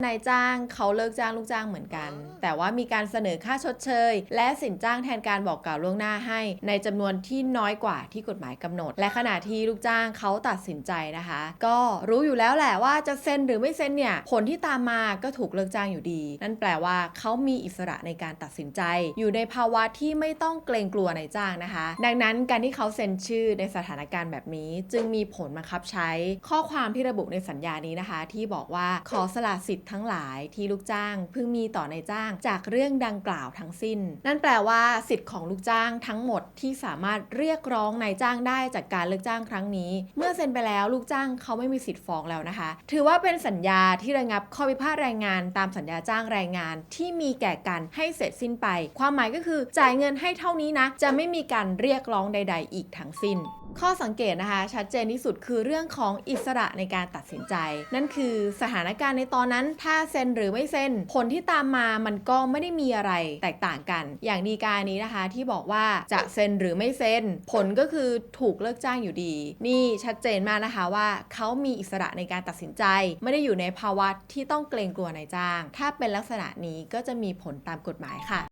นายจ้างเขาเลิกจ้างลูกจ้างเหมือนกัน แต่ว่ามีการเสนอค่าชดเชย และสินจ้างแทนการบอกกล่าวล่วงหน้าให้ ในจำนวนที่น้อยกว่าที่กฎหมายกำหนด และขณะที่ลูกจ้างเขาตัดสินใจนะคะ ก็รู้อยู่แล้วแหละว่าจะเซ็นหรือไม่เซ็นเนี่ยผลที่ตามมาก็ถูกเลิกจ้างอยู่ดี นั่นแปลว่าเขามีอิสระในการตัดสินใจ อยู่ในภาวะที่ไม่ต้องเกรงกลัวนายจ้างนะคะ ดังนั้นการที่เขาเซ็นชื่อในสถานการณ์แบบนี้ จึงมีผลบังคับใช้ข้อความที่ระบุในสัญญานี้นะคะ ที่บอกว่าขอสละสิทธิ์ทั้งหลายที่ลูกจ้างเพิ่งมีต่อนายจ้างจากเรื่องดังกล่าวทั้งสิ้น นั่นแปลว่าสิทธิ์ของลูกจ้างทั้งหมดที่สามารถเรียกร้องนายจ้างได้จากการเลิกจ้างครั้งนี้ เมื่อเซ็นไปแล้วลูกจ้างเขาไม่มีสิทธิ์ฟ้องแล้วนะคะ ถือว่าเป็นสัญญาที่ระงับข้อพิพาทแรงงาน ตามสัญญาจ้างแรงงานที่มีแก่กันให้เสร็จสิ้นไป ความหมายก็คือจ่ายเงินให้เท่านี้นะ จะไม่มีการเรียกร้องใด ๆ อีกทั้งสิ้น ข้อสังเกตนะคะ ชัดเจนที่สุดคือเรื่องของอิสระในการตัดสินใจ นั่นคือสถานการณ์ในตอนนั้นถ้าเซ็นหรือไม่เซ็นผลที่ตามมามันก็ไม่ได้มีอะไรแตกต่างกัน อย่างดีการนี้นะคะ ที่บอกว่าจะเซ็นหรือไม่เซ็นผลก็คือถูกเลิกจ้างอยู่ดี นี่ชัดเจนมากนะคะว่าเขามีอิสระในการตัดสินใจ ไม่ได้อยู่ในภาวะที่ต้องเกรงกลัวนายจ้าง ถ้าเป็นลักษณะนี้ก็จะมีผลตามกฎหมายค่ะ